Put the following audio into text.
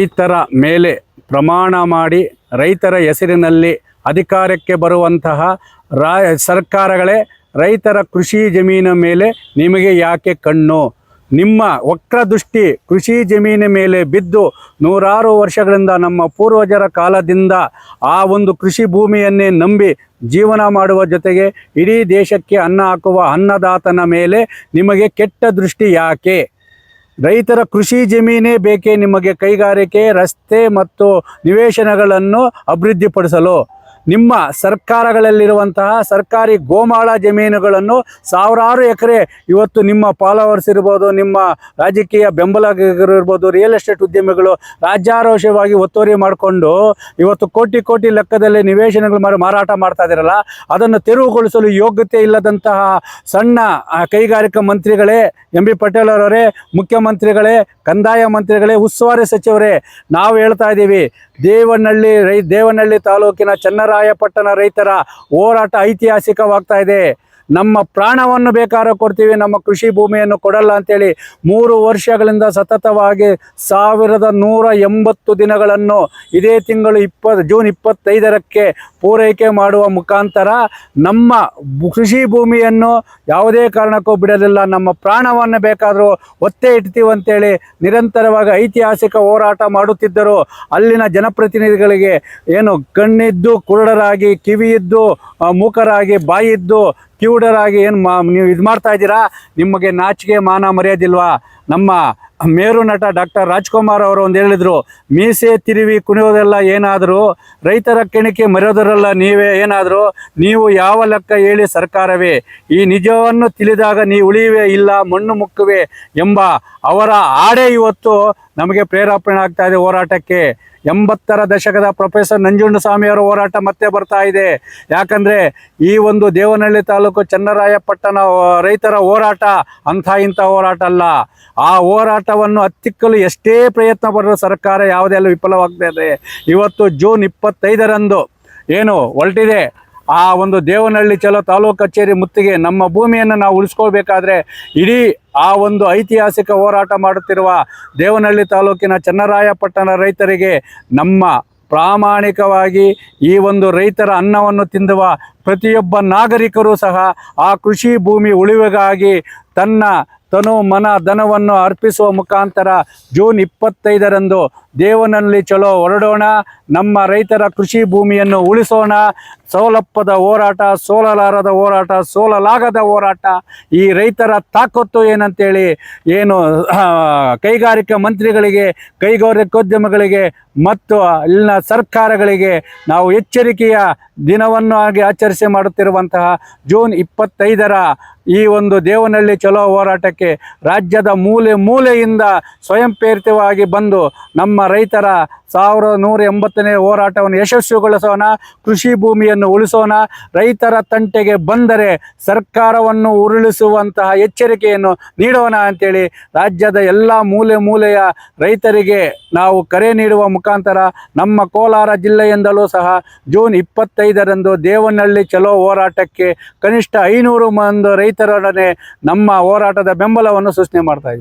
ರೈತರ ಮೇಲೆ ಪ್ರಮಾಣ ಮಾಡಿ ರೈತರ ಹೆಸರಿನಲ್ಲಿ ಅಧಿಕಾರಕ್ಕೆ ಬರುವಂತಹ ರಾ, ಸರ್ಕಾರಗಳೇ ರೈತರ ಕೃಷಿ ಜಮೀನ ಮೇಲೆ ನಿಮಗೆ ಯಾಕೆ ಕಣ್ಣು? ನಿಮ್ಮ ವಕ್ರದೃಷ್ಟಿ ಕೃಷಿ ಜಮೀನಿನ ಮೇಲೆ ಬಿದ್ದು ನೂರಾರು ವರ್ಷಗಳಿಂದ ನಮ್ಮ ಪೂರ್ವಜರ ಕಾಲದಿಂದ ಆ ಒಂದು ಕೃಷಿ ಭೂಮಿಯನ್ನೇ ನಂಬಿ ಜೀವನ ಮಾಡುವ ಜೊತೆಗೆ ಇಡೀ ದೇಶಕ್ಕೆ ಅನ್ನ ಹಾಕುವ ಅನ್ನದಾತನ ಮೇಲೆ ನಿಮಗೆ ಕೆಟ್ಟ ದೃಷ್ಟಿ ಯಾಕೆ? ರೈತರ ಕೃಷಿ ಜಮೀನೇ ಬೇಕೇ ನಿಮಗೆ ಕೈಗಾರಿಕೆ ರಸ್ತೆ ಮತ್ತು ನಿವೇಶನಗಳನ್ನು ಅಭಿವೃದ್ಧಿಪಡಿಸಲು. ನಿಮ್ಮ ಸರ್ಕಾರಗಳಲ್ಲಿರುವಂತಹ ಸರ್ಕಾರಿ ಗೋಮಾಳ ಜಮೀನುಗಳನ್ನು ಸಾವಿರಾರು ಎಕರೆ ಇವತ್ತು ನಿಮ್ಮ ಫಾಲೋವರ್ಸ್ ಇರ್ಬೋದು ನಿಮ್ಮ ರಾಜಕೀಯ ಬೆಂಬಲಿಗರು ಇರ್ಬೋದು ರಿಯಲ್ ಎಸ್ಟೇಟ್ ಉದ್ಯಮಿಗಳು ರಾಜ್ಯಾರೋಷವಾಗಿ ಒತ್ತುವರಿ ಮಾಡಿಕೊಂಡು ಇವತ್ತು ಕೋಟಿ ಕೋಟಿ ಲೆಕ್ಕದಲ್ಲಿ ನಿವೇಶನಗಳು ಮಾಡಿ, ಮಾರಾಟ ಮಾಡ್ತಾ ಇದ್ದೀರಲ್ಲ, ಅದನ್ನು ತೆರವುಗೊಳಿಸಲು ಯೋಗ್ಯತೆ ಇಲ್ಲದಂತಹ ಸಣ್ಣ ಕೈಗಾರಿಕಾ ಮಂತ್ರಿಗಳೇ, ಎಂ ಬಿ ಪಟೇಲ್ ಅವರವರೇ, ಮುಖ್ಯಮಂತ್ರಿಗಳೇ, ಕಂದಾಯ ಮಂತ್ರಿಗಳೇ, ಉಸ್ತುವಾರಿ ಸಚಿವರೇ, ನಾವು ಹೇಳ್ತಾ ಇದ್ದೀವಿ ದೇವನಹಳ್ಳಿ ರೈ ದೇವನಹಳ್ಳಿ ತಾಲೂಕಿನ ಚನ್ನರಾಯಪಟ್ಟಣ ರೈತರ ಹೋರಾಟ ಐತಿಹಾಸಿಕವಾಗ್ತಾ ಇದೆ. ನಮ್ಮ ಪ್ರಾಣವನ್ನು ಬೇಕಾರ ಕೊಡ್ತೀವಿ, ನಮ್ಮ ಕೃಷಿ ಭೂಮಿಯನ್ನು ಕೊಡಲ್ಲ ಅಂತೇಳಿ ಮೂರು ವರ್ಷಗಳಿಂದ ಸತತವಾಗಿ ಸಾವಿರದ ನೂರ ಎಂಬತ್ತು ದಿನಗಳನ್ನು ಇದೇ ತಿಂಗಳು ಇಪ್ಪ ಜೂನ್ ಇಪ್ಪತ್ತೈದರಕ್ಕೆ ಪೂರೈಕೆ ಮಾಡುವ ಮುಖಾಂತರ ನಮ್ಮ ಕೃಷಿ ಭೂಮಿಯನ್ನು ಯಾವುದೇ ಕಾರಣಕ್ಕೂ ಬಿಡಲಿಲ್ಲ. ನಮ್ಮ ಪ್ರಾಣವನ್ನು ಬೇಕಾದರೂ ಒತ್ತೆ ಇಡ್ತೀವಿ ಅಂತೇಳಿ ನಿರಂತರವಾಗಿ ಐತಿಹಾಸಿಕ ಹೋರಾಟ ಮಾಡುತ್ತಿದ್ದರು. ಅಲ್ಲಿನ ಜನಪ್ರತಿನಿಧಿಗಳಿಗೆ ಏನು ಕಣ್ಣಿದ್ದು ಕುರುಡರಾಗಿ, ಕಿವಿಯಿದ್ದು ಮೂಕರಾಗಿ ಬಾಯಿದ್ದು ಕಿವುಡರಾಗಿ ಏನು ಮಾ ನೀವು ಇದು ಮಾಡ್ತಾ ಇದ್ದೀರಾ? ನಿಮಗೆ ನಾಚಿಕೆ ಮಾನ ಮರ್ಯಾದಿಲ್ವಾ ನಮ್ಮ ಮೇರು ನಟ ಡಾಕ್ಟರ್ ರಾಜ್ಕುಮಾರ್ ಅವರು ಒಂದು ಹೇಳಿದರು, ಮೀಸೆ ತಿರುವಿ ಕುಣಿಯೋದೆಲ್ಲ ಏನಾದರೂ, ರೈತರ ಕೆಣಿಕೆ ಮರೆಯೋದರಲ್ಲ ನೀವೇ, ಏನಾದರೂ, ನೀವು ಯಾವ ಲೆಕ್ಕ ಹೇಳಿ ಸರ್ಕಾರವೇ, ಈ ನಿಜವನ್ನು ತಿಳಿದಾಗ ನೀವು ಉಳಿಯುವೆ ಇಲ್ಲ, ಮಣ್ಣು ಮುಕ್ಕುವೆ ಎಂಬ ಅವರ ಆಡೇ ಇವತ್ತು ನಮಗೆ ಪ್ರೇರೇಪಣೆ ಆಗ್ತಾ ಇದೆ ಹೋರಾಟಕ್ಕೆ. ಎಂಬತ್ತರ ದಶಕದ ಪ್ರೊಫೆಸರ್ ನಂಜುಂಡಸ್ವಾಮಿಯವರ ಹೋರಾಟ ಮತ್ತೆ ಬರ್ತಾ ಇದೆ. ಯಾಕಂದರೆ ಈ ಒಂದು ದೇವನಹಳ್ಳಿ ತಾಲೂಕು ಚನ್ನರಾಯಪಟ್ಟಣ ರೈತರ ಹೋರಾಟ ಅಂಥ ಇಂಥ ಹೋರಾಟ ಅಲ್ಲ. ಆ ಹೋರಾಟವನ್ನು ಹತ್ತಿಕ್ಕಲು ಎಷ್ಟೇ ಪ್ರಯತ್ನ ಪಡೆದ ಸರ್ಕಾರ ಯಾವುದೆಲ್ಲ ವಿಫಲವಾಗ್ತದೆ ಇವತ್ತು ಜೂನ್ ಇಪ್ಪತ್ತೈದರಂದು ಏನು ಹೊರಟಿದೆ? ಆ ಒಂದು ದೇವನಹಳ್ಳಿ ಚಲೋ ತಾಲೂಕು ಕಚೇರಿ ಮುತ್ತಿಗೆ ನಮ್ಮ ಭೂಮಿಯನ್ನು ನಾವು ಉಳಿಸ್ಕೊಳ್ಬೇಕಾದ್ರೆ ಇಡೀ ಆ ಒಂದು ಐತಿಹಾಸಿಕ ಹೋರಾಟ ಮಾಡುತ್ತಿರುವ ದೇವನಹಳ್ಳಿ ತಾಲೂಕಿನ ಚನ್ನರಾಯಪಟ್ಟಣ ರೈತರಿಗೆ ನಮ್ಮ ಪ್ರಾಮಾಣಿಕವಾಗಿ ಈ ಒಂದು ರೈತರ ಅನ್ನವನ್ನು ತಿಂದುವ ಪ್ರತಿಯೊಬ್ಬ ನಾಗರಿಕರು ಸಹ ಆ ಕೃಷಿ ಭೂಮಿ ಉಳಿವಿಗಾಗಿ ತನ್ನ ತನು ಮನ ಧನವನ್ನು ಅರ್ಪಿಸುವ ಮುಖಾಂತರ ಜೂನ್ ಇಪ್ಪತ್ತೈದರಂದು ದೇವನಲ್ಲಿ ಚಲೋ ಹೊರಡೋಣ, ನಮ್ಮ ರೈತರ ಕೃಷಿ ಭೂಮಿಯನ್ನು ಉಳಿಸೋಣ ಸೌಲಭ್ಯದ ಹೋರಾಟ, ಸೋಲಲಾರದ ಹೋರಾಟ, ಸೋಲಲಾಗದ ಹೋರಾಟ, ಈ ರೈತರ ತಾಕತ್ತು ಏನಂತೇಳಿ ಏನು ಕೈಗಾರಿಕಾ ಮಂತ್ರಿಗಳಿಗೆ, ಕೈಗಾರಿಕೋದ್ಯಮಗಳಿಗೆ ಮತ್ತು ಇಲ್ಲಿನ ಸರ್ಕಾರಗಳಿಗೆ ನಾವು ಎಚ್ಚರಿಕೆಯ ದಿನವನ್ನು ಆಗಿ ಆಚರಿಸಿ ಮಾಡುತ್ತಿರುವಂತಹ ಜೂನ್ ಇಪ್ಪತ್ತೈದರ ಈ ಒಂದು ದೇವನಹಳ್ಳಿ ಚಲೋ ಹೋರಾಟಕ್ಕೆ ರಾಜ್ಯದ ಮೂಲೆ ಮೂಲೆಯಿಂದ ಸ್ವಯಂ ಪ್ರೇರಿತವಾಗಿ ಬಂದು ನಮ್ಮ ರೈತರ ಸಾವಿರದ ನೂರ ಎಂಬತ್ತನೇ ಹೋರಾಟವನ್ನು ಯಶಸ್ವಿಗೊಳಿಸೋಣ. ಕೃಷಿ ಭೂಮಿಯನ್ನು ಉಳಿಸೋಣ. ರೈತರ ತಂಟೆಗೆ ಬಂದರೆ ಸರ್ಕಾರವನ್ನು ಉರುಳಿಸುವಂತಹ ಎಚ್ಚರಿಕೆಯನ್ನು ನೀಡೋಣ ಅಂತೇಳಿ ರಾಜ್ಯದ ಎಲ್ಲ ಮೂಲೆ ಮೂಲೆಯ ರೈತರಿಗೆ ನಾವು ಕರೆ ನೀಡುವ ಮುಖಾಂತರ ನಮ್ಮ ಕೋಲಾರ ಜಿಲ್ಲೆಯಿಂದಲೂ ಸಹ ಜೂನ್ ಇಪ್ಪತ್ತೈದರಂದು ದೇವನಹಳ್ಳಿ ಚಲೋ ಹೋರಾಟಕ್ಕೆ ಕನಿಷ್ಠ ಐನೂರು ಮಂದಿ ರೈತರೊಡನೆ ನಮ್ಮ ಹೋರಾಟದ ಬೆಂಬಲವನ್ನು ಸೂಚನೆ ಮಾಡ್ತಾ